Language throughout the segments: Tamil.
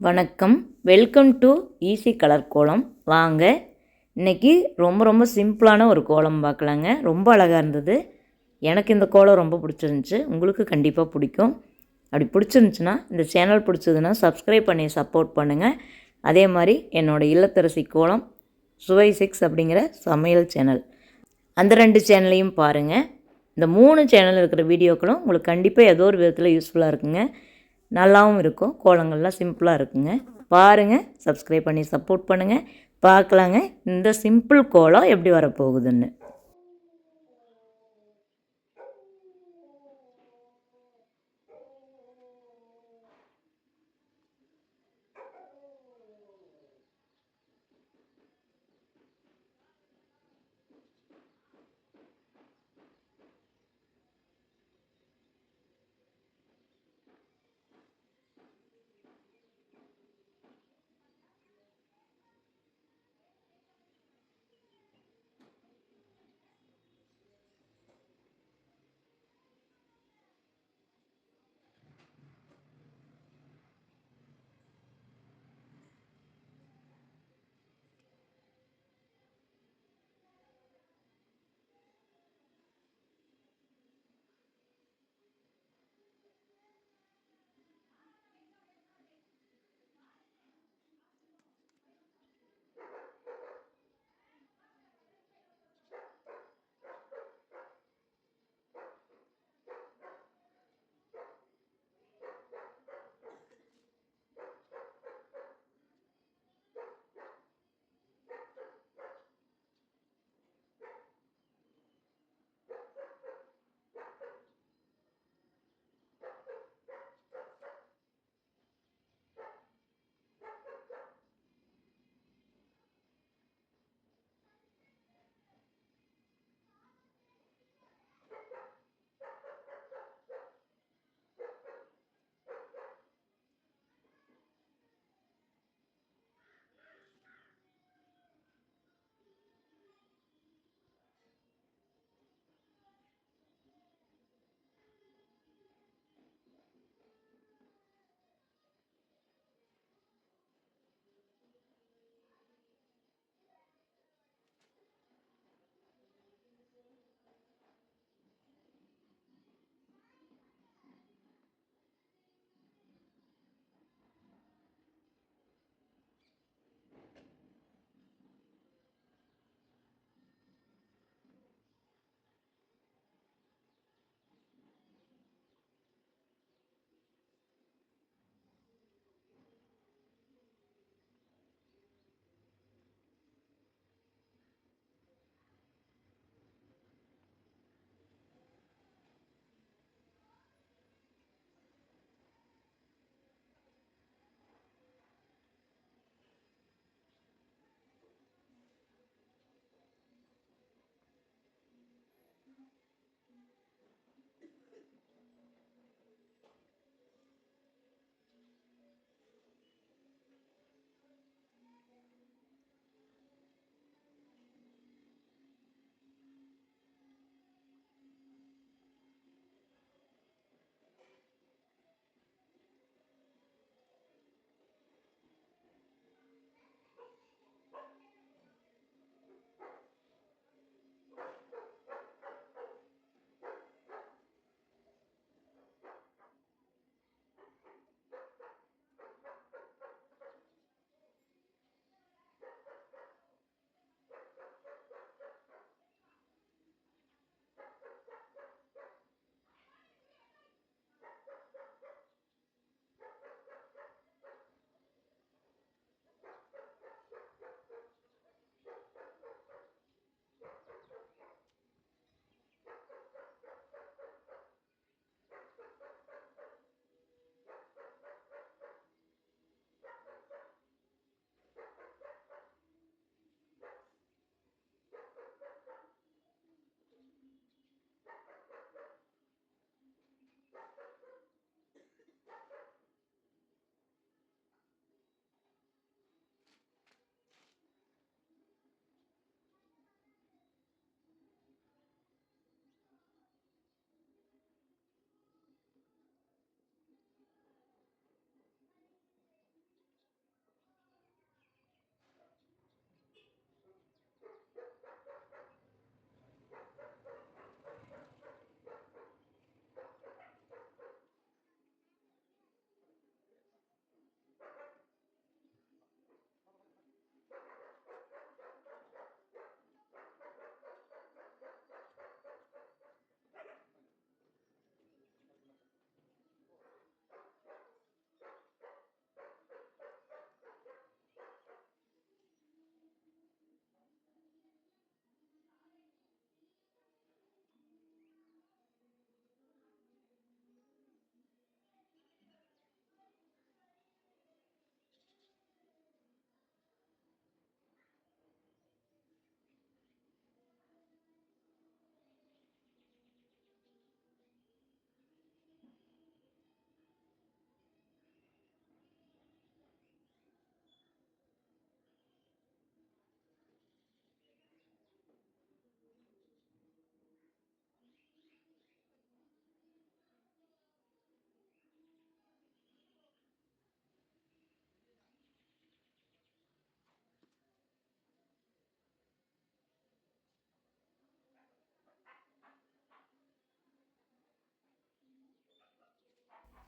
வணக்கம். வெல்கம் டு ஈஸி கலர் கோலம் வாங்க. இன்னைக்கு ரொம்ப ரொம்ப சிம்பிளான ஒரு கோலம் பார்க்கலாங்க. ரொம்ப அழகாக இருந்தது. எனக்கு இந்த கோலம் ரொம்ப பிடிச்சிருந்துச்சி. உங்களுக்கு கண்டிப்பாக பிடிக்கும். அப்படி பிடிச்சிருந்துச்சின்னா இந்த சேனல் பிடிச்சதுன்னா சப்ஸ்கிரைப் பண்ணி சப்போர்ட் பண்ணுங்கள் அதே மாதிரி என்னோடய இல்லத்தரசி கோலம் சுவை சிக்ஸ் அப்படிங்கிற சமையல் சேனல். அந்த ரெண்டு சேனலையும் பாருங்கள் இந்த மூணு சேனல் இருக்கிற வீடியோக்களும் உங்களுக்கு கண்டிப்பாக ஏதோ ஒரு விதத்தில் யூஸ்ஃபுல்லாக இருக்குங்க. நல்லாவும் இருக்கும். கோலங்கள்லாம் சிம்பிளாக இருக்குங்க. பாருங்கள் சப்ஸ்கிரைப் பண்ணி சப்போர்ட் பண்ணுங்கள் பார்க்கலாங்க இந்த சிம்பிள் கோலம் எப்படி வரப்போகுதுன்னு.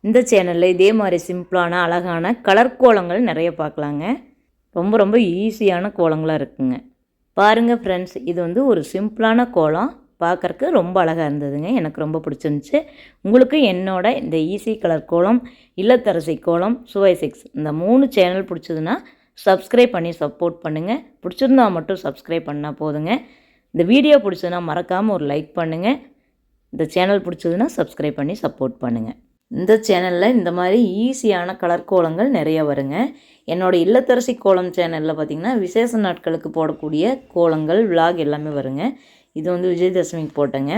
இந்த சேனலில் இதே மாதிரி சிம்பிளான அழகான கலர் கோலங்கள் நிறைய பார்க்கலாங்க. ரொம்ப ரொம்ப ஈஸியான கோலங்களாக இருக்குங்க. பாருங்கள் ஃப்ரெண்ட்ஸ் இது வந்து ஒரு சிம்பிளான கோலம். பார்க்குறக்கு ரொம்ப அழகாக இருந்ததுங்க. எனக்கு ரொம்ப பிடிச்சிருந்துச்சு. உங்களுக்கு என்னோட இந்த ஈஸி கலர் கோலம் இல்லத்தரசி கோலம் சுவை சிக்ஸ் இந்த மூணு சேனல் பிடிச்சதுன்னா சப்ஸ்கிரைப் பண்ணி சப்போர்ட் பண்ணுங்கள் பிடிச்சிருந்தா மட்டும் சப்ஸ்கிரைப் பண்ணால் போதுங்க. இந்த வீடியோ பிடிச்சதுன்னா மறக்காமல் ஒரு லைக் பண்ணுங்கள் இந்த சேனல் பிடிச்சதுன்னா சப்ஸ்கிரைப் பண்ணி சப்போர்ட் பண்ணுங்கள் இந்த சேனலில் இந்த மாதிரி ஈஸியான கலர் கோலங்கள் நிறைய வருங்க. என்னோட இல்லத்தரசி கோலம் சேனலில் பார்த்திங்கன்னா விசேஷ நாட்களுக்கு போடக்கூடிய கோலங்கள் விலாக் எல்லாமே வருங்க. இது வந்து விஜயதசமிக்கு போட்டேங்க.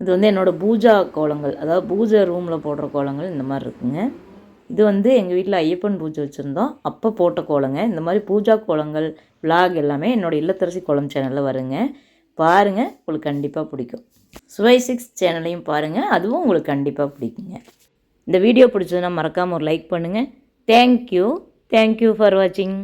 இது வந்து என்னோடய பூஜா கோலங்கள் அதாவது பூஜை ரூமில் போடுற கோலங்கள் இந்த மாதிரி இருக்குங்க. இது வந்து எங்கள் வீட்டில் ஐயப்பன் பூஜை வச்சுருந்தோம். அப்போ போட்ட கோலங்க. இந்த மாதிரி பூஜா கோலங்கள் விலாக் எல்லாமே என்னோடய இல்லத்தரசி கோலம் சேனலில் வருங்க. பாருங்கள் உங்களுக்கு கண்டிப்பாக பிடிக்கும். சுவை சிக்ஸ் சேனலையும் பாருங்கள் அதுவும் உங்களுக்கு கண்டிப்பாக பிடிக்குங்க. இந்த வீடியோ பிடிச்சதுன்னா மறக்காமல் ஒரு லைக் பண்ணுங்கள் தேங்க்யூ தேங்க்யூ ஃபார் வாட்சிங்